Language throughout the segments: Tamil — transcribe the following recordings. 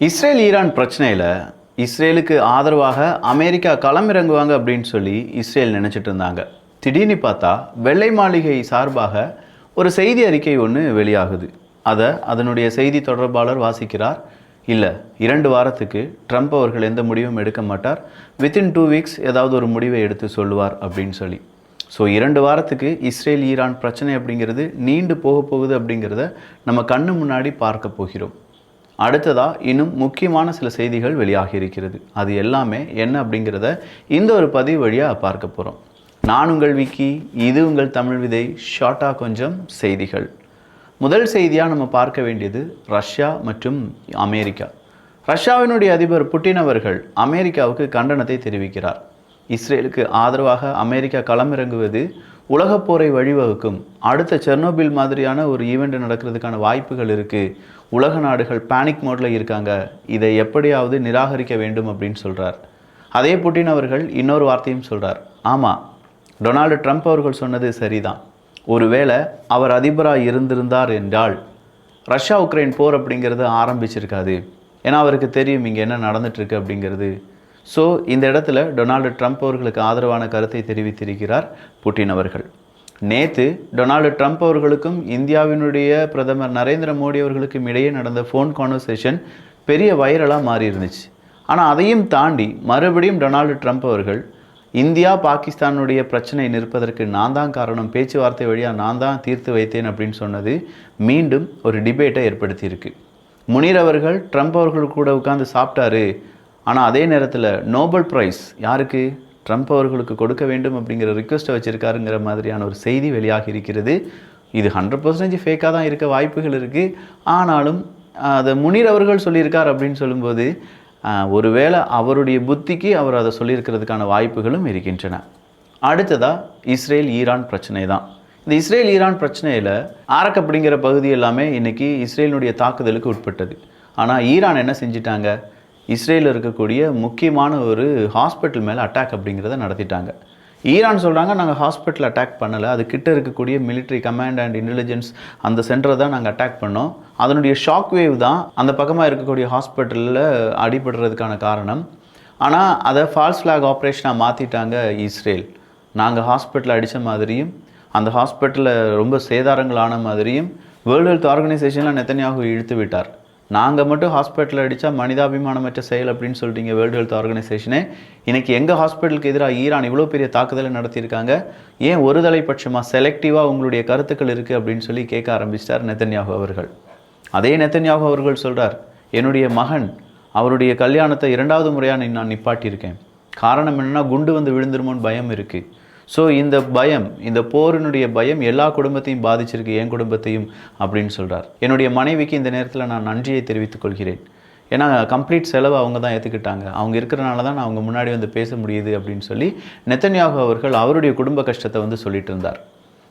இஸ்ரேல் ஈரான் பிரச்சனையில் இஸ்ரேலுக்கு ஆதரவாக அமெரிக்கா களமிறங்குவாங்க அப்படின்னு சொல்லி இஸ்ரேல் நினச்சிட்டு இருந்தாங்க. திடீர்னு பார்த்தா வெள்ளை மாளிகை சார்பாக ஒரு செய்தி அறிக்கை ஒன்று வெளியாகுது. அதை அதனுடைய செய்தி தொடர்பாளர் வாசிக்கிறார். இல்லை இரண்டு வாரத்துக்கு ட்ரம்ப் அவர்கள் எந்த முடிவும் எடுக்க மாட்டார். வித்தின் டூ வீக்ஸ் ஏதாவது ஒரு முடிவை எடுத்து சொல்லுவார் அப்படின்னு சொல்லி. ஸோ இரண்டு வாரத்துக்கு இஸ்ரேல் ஈரான் பிரச்சனை அப்படிங்கிறது நீண்டு போக போகுது அப்படிங்கிறத நம்ம கண்ணு முன்னாடி பார்க்க போகிறோம். அடுத்ததாக இன்னும் முக்கியமான சில செய்திகள் வெளியாகி இருக்கிறது அது எல்லாமே என்ன அப்படிங்கிறத இந்த ஒரு பதிவு வழியாக பார்க்க போகிறோம் நான் உங்கள் விக்கி இது உங்கள் தமிழ் விதை ஷார்ட்டாக கொஞ்சம் செய்திகள். முதல் செய்தியாக நம்ம பார்க்க வேண்டியது ரஷ்யா மற்றும் அமெரிக்கா. ரஷ்யாவினுடைய அதிபர் புட்டின் அவர்கள் அமெரிக்காவுக்கு கண்டனத்தை தெரிவிக்கிறார். இஸ்ரேலுக்கு ஆதரவாக அமெரிக்கா களமிறங்குவது உலகப்போரை வழிவகுக்கும். அடுத்த செர்னோபில் மாதிரியான ஒரு ஈவெண்ட் நடக்கிறதுக்கான வாய்ப்புகள் இருக்குது உலக நாடுகள் பேனிக் மோடில் இருக்காங்க. இதை எப்படியாவது நிராகரிக்க வேண்டும் அப்படின்னு சொல்கிறார் அதே புட்டின் அவர்கள் இன்னொரு வார்த்தையும் சொல்கிறார் ஆமாம் டொனால்டு ட்ரம்ப் அவர்கள் சொன்னது சரிதான். ஒருவேளை அவர் அதிபராக இருந்திருந்தார் என்றால் ரஷ்யா உக்ரைன் போர் அப்படிங்கிறது ஆரம்பிச்சிருக்காது. ஏன்னா அவருக்கு தெரியும் இங்கே என்ன நடந்துட்டுருக்கு அப்படிங்கிறது. ஸோ இந்த இடத்துல டொனால்டு ட்ரம்ப் அவர்களுக்கு ஆதரவான கருத்தை தெரிவித்திருக்கிறார் புட்டின் அவர்கள். நேற்று டொனால்டு ட்ரம்ப் அவர்களுக்கும் இந்தியாவினுடைய பிரதமர் நரேந்திர மோடி அவர்களுக்கும் இடையே நடந்த ஃபோன் கான்வர்சேஷன் பெரிய வைரலாக மாறி இருந்துச்சு ஆனால் அதையும் தாண்டி மறுபடியும் டொனால்டு ட்ரம்ப் அவர்கள் இந்தியா பாகிஸ்தானுடைய பிரச்சனை நிற்பதற்கு நான் தான் காரணம் பேச்சுவார்த்தை வழியாக நான் தான் தீர்த்து வைத்தேன் அப்படின்னு சொன்னது மீண்டும் ஒரு டிபேட்டை ஏற்படுத்தியிருக்கு. முனீர் அவர்கள் ட்ரம்ப் அவர்கள் கூட உட்காந்து சாப்பிட்டாரு ஆனால் அதே நேரத்தில் நோபல் ப்ரைஸ் யாருக்கு? ட்ரம்ப் அவர்களுக்கு கொடுக்க வேண்டும் அப்படிங்கிற ரிக்வெஸ்ட்டை வச்சுருக்காருங்கிற மாதிரியான ஒரு செய்தி வெளியாகி இருக்கிறது. இது ஹண்ட்ரட் பர்சன்டேஜ் ஃபேக்காக தான் இருக்க வாய்ப்புகள் இருக்குது ஆனாலும் அதை முனீர் அவர்கள் சொல்லியிருக்கார் அப்படின்னு சொல்லும்போது ஒருவேளை அவருடைய புத்திக்கு அவர் அதை சொல்லியிருக்கிறதுக்கான வாய்ப்புகளும் இருக்கின்றன. அடுத்ததாக இஸ்ரேல் ஈரான் பிரச்சனை தான். இந்த இஸ்ரேல் ஈரான் பிரச்சனையில் ஆரக் அப்படிங்கிற பகுதி எல்லாமே இன்றைக்கி இஸ்ரேலினுடைய தாக்குதலுக்கு உட்பட்டது. ஆனால் ஈரான் என்ன செஞ்சிட்டாங்க? இஸ்ரேலில் இருக்கக்கூடிய முக்கியமான ஒரு ஹாஸ்பிட்டல் மேலே அட்டாக் அப்படிங்கிறத நடத்திட்டாங்க. ஈரான் சொல்கிறாங்க நாங்கள் ஹாஸ்பிட்டல் அட்டாக் பண்ணலை. அது கிட்ட இருக்கக்கூடிய மிலிட்ரி கமாண்ட் அண்ட் இன்டெலிஜென்ஸ் அந்த சென்டரை தான் நாங்கள் அட்டாக் பண்ணோம். அதனுடைய ஷாக் வேவ் தான் அந்த பக்கமாக இருக்கக்கூடிய ஹாஸ்பிட்டலில் அடிபடுறதுக்கான காரணம். ஆனால் அதை ஃபால்ஸ் ஃப்ளாக் ஆப்ரேஷனாக மாற்றிட்டாங்க இஸ்ரேல். நாங்கள் ஹாஸ்பிட்டல் அடித்த மாதிரியும் அந்த ஹாஸ்பிட்டலில் ரொம்ப சேதாரங்கள் ஆன மாதிரியும் வேர்ல்டு ஹெல்த் ஆர்கனைசேஷனில் நெத்தனியாக இழுத்து விட்டார். நாங்கள் மட்டும் ஹாஸ்பிட்டல் அடித்தா மனிதாபிமானமற்ற செயல் அப்படின்னு சொல்கிறீங்க வேர்ல்டு ஹெல்த் ஆர்கனைசேஷனே இன்னைக்கு எங்கள் ஹாஸ்பிட்டலுக்கு எதிராக ஈரான் இவ்வளோ பெரிய தாக்குதலை நடத்தியிருக்காங்க? ஏன் ஒரு தலைப்பட்சமாக செலக்டிவாக உங்களுடைய கருத்துக்கள் இருக்குது அப்படின்னு சொல்லி கேட்க ஆரம்பிச்சிட்டார் நெத்தன்யாகு அவர்கள். அதே நெத்தன்யாகு அவர்கள் சொல்கிறார் என்னுடைய மகன் அவருடைய கல்யாணத்தை இரண்டாவது முறையாக நான் நிப்பாட்டியிருக்கேன். காரணம் என்னென்னா குண்டு வந்து விழுந்துருமோன்னு பயம் இருக்குது ஸோ இந்த பயம் இந்த போரினுடைய பயம் எல்லா குடும்பத்தையும் பாதிச்சிருக்கு என் குடும்பத்தையும் அப்படின்னு சொல்கிறார் என்னுடைய மனைவிக்கு இந்த நேரத்தில் நான் நன்றியை தெரிவித்துக் கொள்கிறேன். ஏன்னா கம்ப்ளீட் செலவு அவங்க தான் ஏற்றுக்கிட்டாங்க அவங்க இருக்கிறனால தான் நான் அவங்க முன்னாடி வந்து பேச முடியுது அப்படின்னு சொல்லி நெத்தன்யாகு அவர்கள் அவருடைய குடும்ப கஷ்டத்தை வந்து சொல்லிட்டு இருந்தார்.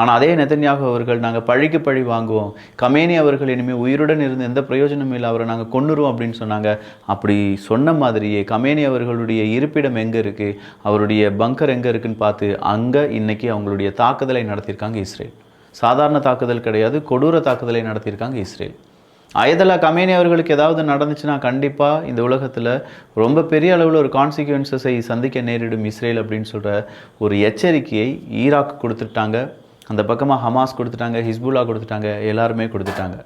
ஆனால் அதே நெத்தன்யாக அவர்கள் நாங்கள் பழிக்கு பழி வாங்குவோம். கமேனி அவர்கள் இனிமேல் உயிருடன் இருந்து எந்த பிரயோஜனமும் இல்லை அவரை நாங்கள் கொண்டுருவோம் அப்படின்னு சொன்னாங்க. அப்படி சொன்ன மாதிரியே கமேனி அவர்களுடைய இருப்பிடம் எங்கே இருக்குது அவருடைய பங்கர் எங்கே இருக்குன்னு பார்த்து அங்கே இன்னைக்கு அவங்களுடைய தாக்குதலை நடத்தியிருக்காங்க இஸ்ரேல். சாதாரண தாக்குதல் கிடையாது கொடூர தாக்குதலை நடத்தியிருக்காங்க இஸ்ரேல். அயதலா கமேனி அவர்களுக்கு ஏதாவது நடந்துச்சுன்னா கண்டிப்பாக இந்த உலகத்தில் ரொம்ப பெரிய அளவில் ஒரு கான்சிக்வன்சஸை சந்திக்க நேரிடும் இஸ்ரேல் அப்படின்னு சொல்கிற ஒரு எச்சரிக்கையை ஈராக் கொடுத்துட்டாங்க. அந்த பக்கமாக ஹமாஸ் கொடுத்துட்டாங்க ஹிஸ்புல்லா கொடுத்துட்டாங்க எல்லாருமே கொடுத்துட்டாங்க.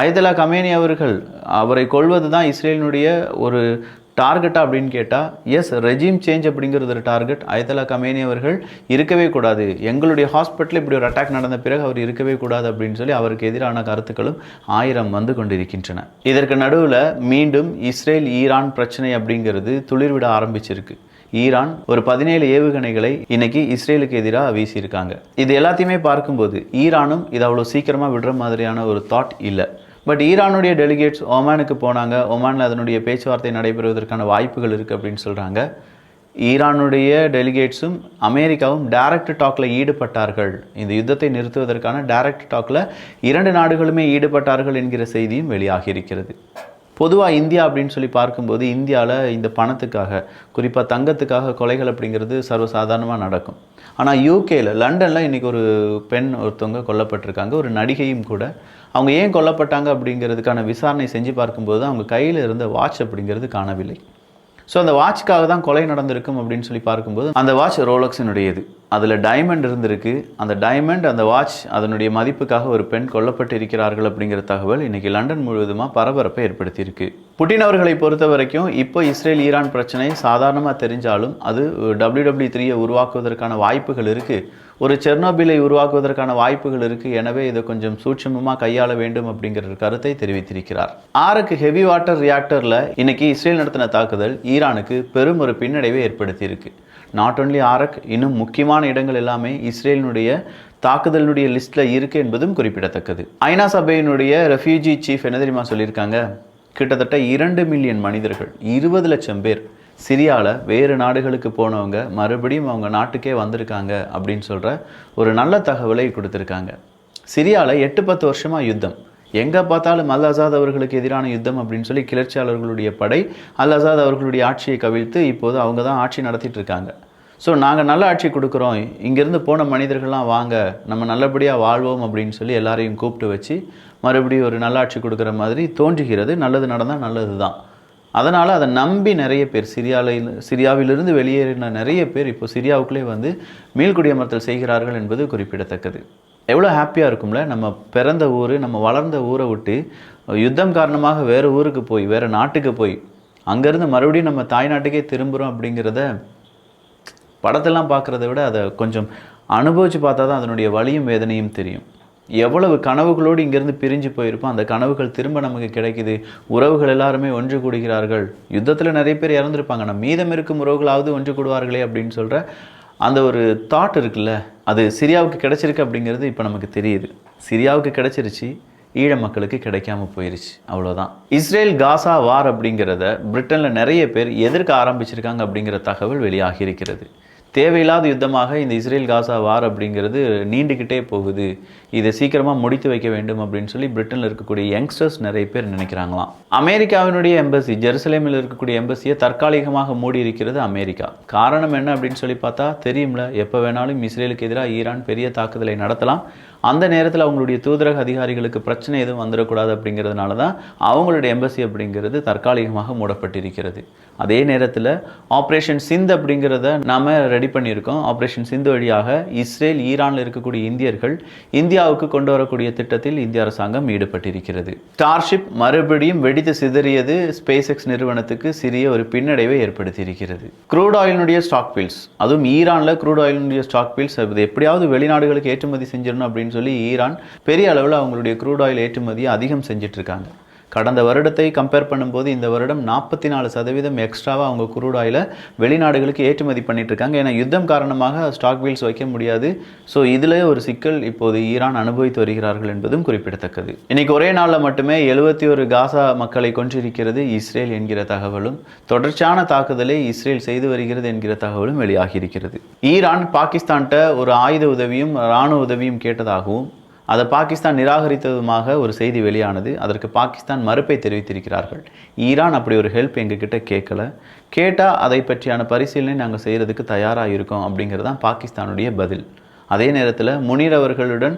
அயதலா கமேனி அவர்கள் அவரை கொள்வது தான் இஸ்ரேலினுடைய ஒரு டார்கெட்டா அப்படின்னு கேட்டால் எஸ் ரெஜிம் சேஞ்ச் அப்படிங்கிறது ஒரு டார்கெட். அயதலா கமேனி அவர்கள் இருக்கவே கூடாது. எங்களுடைய ஹாஸ்பிட்டலில் இப்படி ஒரு அட்டாக் நடந்த பிறகு அவர் இருக்கவே கூடாது அப்படின்னு சொல்லி அவருக்கு எதிரான கருத்துக்களும் ஆயிரம் வந்து கொண்டிருக்கின்றன. இதற்கு நடுவில் மீண்டும் இஸ்ரேல் ஈரான் பிரச்சனை அப்படிங்கிறது துளிர்விட ஆரம்பிச்சிருக்கு. ஈரான் ஒரு பதினேழு ஏவுகணைகளை இன்னைக்கு இஸ்ரேலுக்கு எதிராக வீசியிருக்காங்க. இது எல்லாத்தையுமே பார்க்கும்போது ஈரானும் இது அவ்வளோ சீக்கிரமாக விடுற மாதிரியான ஒரு தாட் இல்லை. பட் ஈரானுடைய டெலிகேட்ஸ் ஒமானுக்கு போனாங்க. ஒமானில் அதனுடைய பேச்சுவார்த்தை நடைபெறுவதற்கான வாய்ப்புகள் இருக்குது அப்படின்னு சொல்கிறாங்க ஈரானுடைய டெலிகேட்ஸும் அமெரிக்காவும் டைரக்ட் டாக்கில் ஈடுபட்டார்கள். இந்த யுத்தத்தை நிறுத்துவதற்கான டைரக்ட் டாக்கில் இரண்டு நாடுகளுமே ஈடுபட்டார்கள் என்கிற செய்தியும் வெளியாகி இருக்கிறது. பொதுவாக இந்தியா அப்படின்னு சொல்லி பார்க்கும்போது இந்தியாவில் இந்த பணத்துக்காக குறிப்பாக தங்கத்துக்காக கொலைகள் அப்படிங்கிறது சர்வசாதாரணமாக நடக்கும். ஆனால் யூகேயில் லண்டனில் இன்றைக்கி ஒரு பெண் ஒருத்தவங்க கொல்லப்பட்டிருக்காங்க. ஒரு நடிகையும் கூட. அவங்க ஏன் கொல்லப்பட்டாங்க அப்படிங்கிறதுக்கான விசாரணை செஞ்சு பார்க்கும்போது அவங்க கையில் இருந்த வாட்ச் அப்படிங்கிறது காணவில்லை. ஸோ அந்த வாட்ச்க்காக தான் கொலை நடந்திருக்கும் அப்படின்னு சொல்லி பார்க்கும்போது அந்த வாட்ச் ரோலக்ஸினுடையது. அதில் டைமண்ட் இருந்திருக்கு. அந்த டைமண்ட் அந்த வாட்ச் அதனுடைய மதிப்புக்காக ஒரு பெண் கொல்லப்பட்டு இருக்கிறார்கள் அப்படிங்கிற தகவல் இன்றைக்கி லண்டன் முழுவதுமாக பரபரப்பை ஏற்படுத்தியிருக்கு. புட்டின் அவர்களை பொறுத்த வரைக்கும் இப்போ இஸ்ரேல் ஈரான் பிரச்சனை சாதாரணமாக தெரிஞ்சாலும் அது டபிள்யூ டபிள்யூ த்ரீயை உருவாக்குவதற்கான வாய்ப்புகள் இருக்குது ஒரு செர்னோபிலை உருவாக்குவதற்கான வாய்ப்புகள் இருக்குது எனவே இதை கொஞ்சம் சூட்சமமாக கையாள வேண்டும் அப்படிங்கிற ஒரு கருத்தை தெரிவித்திருக்கிறார். ஆறுக்கு ஹெவி வாட்டர் ரியாக்டரில் இன்னைக்கு இஸ்ரேல் நடத்தின தாக்குதல் ஈரானுக்கு பெரும் ஒரு பின்னடைவை ஏற்படுத்தியிருக்கு. நாட் ஒன்லி ஆரக் இன்னும் முக்கியமான இடங்கள் எல்லாமே இஸ்ரேலினுடைய தாக்குதலினுடைய லிஸ்ட்டில் இருக்குது என்பதும் குறிப்பிடத்தக்கது. ஐநா சபையினுடைய ரெஃப்யூஜி சீஃப் என்ன தெரியுமா சொல்லியிருக்காங்க? கிட்டத்தட்ட இரண்டு மில்லியன் மனிதர்கள் இருபது லட்சம் பேர் சிரியாவில் வேறு நாடுகளுக்கு போனவங்க மறுபடியும் அவங்க நாட்டுக்கே வந்திருக்காங்க அப்படின்னு சொல்கிற ஒரு நல்ல தகவலை கொடுத்துருக்காங்க. சிரியாவில் எட்டு பத்து வருஷமாக யுத்தம். எங்கே பார்த்தாலும் அல் அசாத் அவர்களுக்கு எதிரான யுத்தம் அப்படின்னு சொல்லி கிளர்ச்சியாளர்களுடைய படை அல் அசாத் அவர்களுடைய ஆட்சியை கவிழ்த்து இப்போது அவங்க தான் ஆட்சி நடத்திட்டு இருக்காங்க. ஸோ நாங்கள் நல்ல ஆட்சி கொடுக்குறோம். இங்கேருந்து போன மனிதர்கள்லாம் வாங்க நம்ம நல்லபடியாக வாழ்வோம் அப்படின்னு சொல்லி எல்லாரையும் கூப்பிட்டு வச்சு மறுபடியும் ஒரு நல்ல ஆட்சி கொடுக்குற மாதிரி தோன்றுகிறது. நல்லது நடந்தால் நல்லது தான் அதனால் அதை நம்பி நிறைய பேர் சிரியாவில் சிரியாவிலிருந்து வெளியேறின நிறைய பேர் இப்போ சிரியாவுக்குள்ளே வந்து மீள்குடியமர்த்தல் செய்கிறார்கள் என்பது குறிப்பிடத்தக்கது. எவ்வளோ ஹாப்பியாக இருக்கும்ல? நம்ம பிறந்த ஊர் நம்ம வளர்ந்த ஊரை விட்டு யுத்தம் காரணமாக வேறு ஊருக்கு போய் வேறு நாட்டுக்கு போய் அங்கேருந்து மறுபடியும் நம்ம தாய்நாட்டுக்கே திரும்புகிறோம் அப்படிங்கிறத படத்தெல்லாம் பார்க்குறத விட அதை கொஞ்சம் அனுபவித்து பார்த்தா தான் அதனுடைய வலியும் வேதனையும் தெரியும். எவ்வளவு கனவுகளோடு இங்கேருந்து பிரிஞ்சு போயிருப்போம் அந்த கனவுகள் திரும்ப நமக்கு கிடைக்குது. உறவுகள் எல்லாருமே ஒன்று கூடுகிறார்கள். யுத்தத்தில் நிறைய பேர் இறந்துருப்பாங்க. நம்ம மீதம் இருக்கும் உறவுகளாவது ஒன்று கூடுவார்களே அப்படின்னு சொல்கிற அந்த ஒரு தாட் இருக்குல்ல அது சிரியாவுக்கு கிடைச்சிருக்கு அப்படிங்கிறது இப்போ நமக்கு தெரியுது. சிரியாவுக்கு கிடைச்சிருச்சு ஈழ மக்களுக்கு கிடைக்காம போயிருச்சு. அவ்வளோதான் இஸ்ரேல் காசா வார் அப்படிங்கிறத பிரிட்டனில் நிறைய பேர் எதிர்க்க ஆரம்பிச்சிருக்காங்க அப்படிங்கிற தகவல் வெளியாகி இருக்கிறது தேவையில்லாத யுத்தமாக இந்த இஸ்ரேல் காசா வார் அப்படிங்கிறது நீண்டுக்கிட்டே போகுது. இதை சீக்கிரமாக முடித்து வைக்க வேண்டும் அப்படின்னு சொல்லி பிரிட்டனில் இருக்கக்கூடிய யங்ஸ்டர்ஸ் நிறைய பேர் நினைக்கிறாங்களாம். அமெரிக்காவினுடைய எம்பசி ஜெருசலேமில் இருக்கக்கூடிய எம்பசியை தற்காலிகமாக மூடி இருக்கிறது அமெரிக்கா. காரணம் என்ன அப்படின்னு சொல்லி பார்த்தா தெரியும்ல எப்போ வேணாலும் இஸ்ரேலுக்கு எதிராக ஈரான் பெரிய தாக்குதலை நடத்தலாம். அந்த நேரத்தில் அவங்களுடைய தூதரக அதிகாரிகளுக்கு பிரச்சனை எதுவும் வந்துடக்கூடாது அப்படிங்கிறதுனால தான் அவங்களுடைய எம்பசி அப்படிங்கிறது தற்காலிகமாக மூடப்பட்டிருக்கிறது. அதே நேரத்தில் ஆப்ரேஷன் சிந்த் அப்படிங்கிறத நாம் ரெடி பண்ணியிருக்கோம். ஆப்ரேஷன் சிந்து வழியாக இஸ்ரேல் ஈரானில் இருக்கக்கூடிய இந்தியர்கள் இந்தியா இந்தியாவுக்கு கொண்டு வரக்கூடிய திட்டத்தில் இந்திய அரசாங்கம் ஈடுபட்டிருக்கிறது. ஸ்டார்ஷிப் மறுபடியும் வெடித்து சிதறியது. ஸ்பேஸ் எக்ஸ் நிறுவனத்துக்கு சிறிய ஒரு பின்னடைவை ஏற்படுத்தியிருக்கிறது. க்ரூட் ஆயிலினுடைய ஸ்டாக் பீல்ஸ் அதுவும் ஈரானில் க்ரூட் ஆயிலினுடைய ஸ்டாக் பீல்ஸ் அது எப்படியாவது வெளிநாடுகளுக்கு ஏற்றுமதி செஞ்சிடணும் அப்படின்னு சொல்லி ஈரான் பெரிய அளவில் அவங்களுடைய க்ரூட் ஆயில் ஏற்றுமதியை அதிகம் செஞ்சிட்டு இருக்காங்க. கடந்த வருடத்தை கம்பேர் பண்ணும்போது இந்த வருடம் நாற்பத்தி நாலு சதவீதம் எக்ஸ்ட்ராவாக அவங்க குரூட் வெளிநாடுகளுக்கு ஏற்றுமதி பண்ணிட்டு இருக்காங்க ஏன்னா யுத்தம் காரணமாக ஸ்டாக் வீல்ஸ் வைக்க முடியாது. ஸோ இதில் ஒரு சிக்கல் இப்போது ஈரான் அனுபவித்து வருகிறார்கள் என்பதும் குறிப்பிடத்தக்கது. இன்னைக்கு ஒரே நாளில் மட்டுமே எழுபத்தி ஒரு காசா மக்களை கொன்றிருக்கிறது இஸ்ரேல் என்கிற தகவலும் தொடர்ச்சியான தாக்குதலை இஸ்ரேல் செய்து வருகிறது என்கிற தகவலும் வெளியாகியிருக்கிறது. ஈரான் பாகிஸ்தான்கிட்ட ஒரு ஆயுத உதவியும் இராணுவ உதவியும் கேட்டதாகவும் அதை பாகிஸ்தான் நிராகரித்ததுமாக ஒரு செய்தி வெளியானது. அதற்கு பாகிஸ்தான் மறுப்பை தெரிவித்திருக்கிறார்கள். ஈரான் அப்படி ஒரு ஹெல்ப் எங்ககிட்ட கேட்கல. கேட்டால் அதை பற்றியான பரிசீலனை நாங்கள் செய்கிறதுக்கு தயாராக இருக்கோம் அப்படிங்கிறது தான் பாகிஸ்தானுடைய பதில். அதே நேரத்தில் முனீர் அவர்களுடன்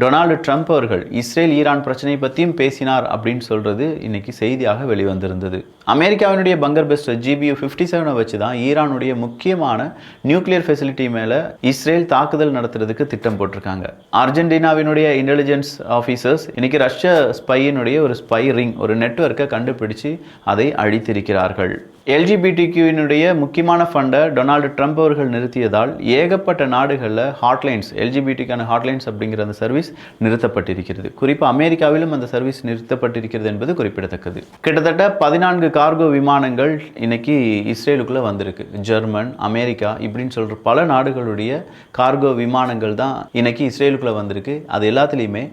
டொனால்டு ட்ரம்ப் அவர்கள் இஸ்ரேல் ஈரான் பிரச்சனை பற்றியும் பேசினார் அப்படின்னு சொல்கிறது இன்றைக்கி செய்தியாக வெளிவந்திருந்தது. அமெரிக்காவினுடைய பங்கர் பெஸ்ட் ஜிபியு ஃபிஃப்டி செவனை வச்சு தான் ஈரானுடைய முக்கியமான நியூக்ளியர் ஃபெசிலிட்டி மேலே இஸ்ரேல் தாக்குதல் நடத்துறதுக்கு திட்டம் போட்டிருக்காங்க. அர்ஜென்டினாவினுடைய இன்டெலிஜென்ஸ் ஆஃபீஸர்ஸ் இன்றைக்கி ரஷ்ய ஸ்பையினுடைய ஒரு ஸ்பை ரிங் ஒரு நெட்வொர்க்கை கண்டுபிடிச்சு அதை அழித்திருக்கிறார்கள். எல்ஜிபிடிக்யூவினுடைய முக்கியமான ஃபண்டை டொனால்டு ட்ரம்ப் அவர்கள் நிறுத்தியதால் ஏகப்பட்ட நாடுகளில் ஹாட்லைன்ஸ் எல்ஜிபிடிக்கான ஹாட்லைன்ஸ் அப்படிங்கிற அந்த சர்வீஸ் நிறுத்தப்பட்டிருக்கிறது. குறிப்பாக அமெரிக்காவிலும் அந்த சர்வீஸ் நிறுத்தப்பட்டிருக்கிறது என்பது குறிப்பிடத்தக்கது. கிட்டத்தட்ட பதினான்கு கார்கோ விமானங்கள் இன்னைக்கு இஸ்ரேலுக்குள்ளே வந்திருக்கு. ஜெர்மன் அமெரிக்கா இப்படின்னு சொல்கிற பல நாடுகளுடைய கார்கோ விமானங்கள் தான் இன்னைக்கு இஸ்ரேலுக்குள்ளே வந்திருக்கு. அது எல்லாத்துலேயுமே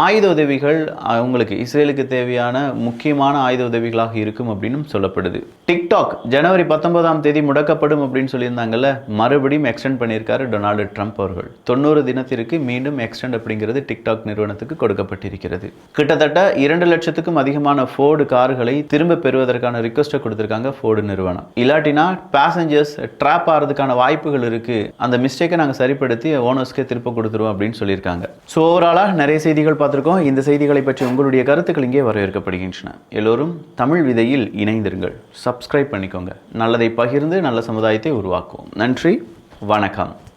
ஆயுத உதவிகள் அவங்களுக்கு இஸ்ரேலுக்கு தேவையான முக்கியமான ஆயுத உதவிகளாக இருக்கும் அப்படின்னு சொல்லப்படுது. டிக்டாக் ஜனவரி பத்தொன்பதாம் தேதி முடக்கப்படும் அப்படின்னு சொல்லியிருந்தாங்கல்ல மறுபடியும் எக்ஸ்டெண்ட் பண்ணியிருக்காரு டொனால்டு ட்ரம்ப் அவர்கள். தொண்ணூறு தினத்திற்கு மீண்டும் எக்ஸ்டெண்ட் அப்படிங்கிறது டிக்டாக் நிறுவனத்துக்கு கொடுக்கப்பட்டிருக்கிறது. கிட்டத்தட்ட இரண்டு லட்சத்துக்கும் அதிகமான ஃபோர்டு கார்களை திரும்ப பெறுவதற்கான ரிக்வஸ்ட்டை கொடுத்துருக்காங்க ஃபோர்டு நிறுவனம். இல்லாட்டினா பேசஞ்சர்ஸ் ட்ராப் ஆகிறதுக்கான வாய்ப்புகள் இருக்கு. அந்த மிஸ்டேக்கை நாங்கள் சரிப்படுத்தி ஓனர்ஸ்க்கே திருப்ப கொடுத்துருவோம் அப்படின்னு சொல்லியிருக்காங்க. ஸோ ஓவராலாக நிறைய செய்திகள் பார்த்துருக்கோம். இந்த செய்திகளை பற்றி உங்களுடைய கருத்துக்கள் இங்கே வரவேற்கப்படுகின்றன. எல்லோரும் தமிழ் விதையில் இணைந்திருங்கள். சப்ஸ்கிரைப் பண்ணிக்கோங்க. நல்லதை பகிர்ந்து நல்ல சமுதாயத்தை உருவாக்குவோம். நன்றி. வணக்கம்.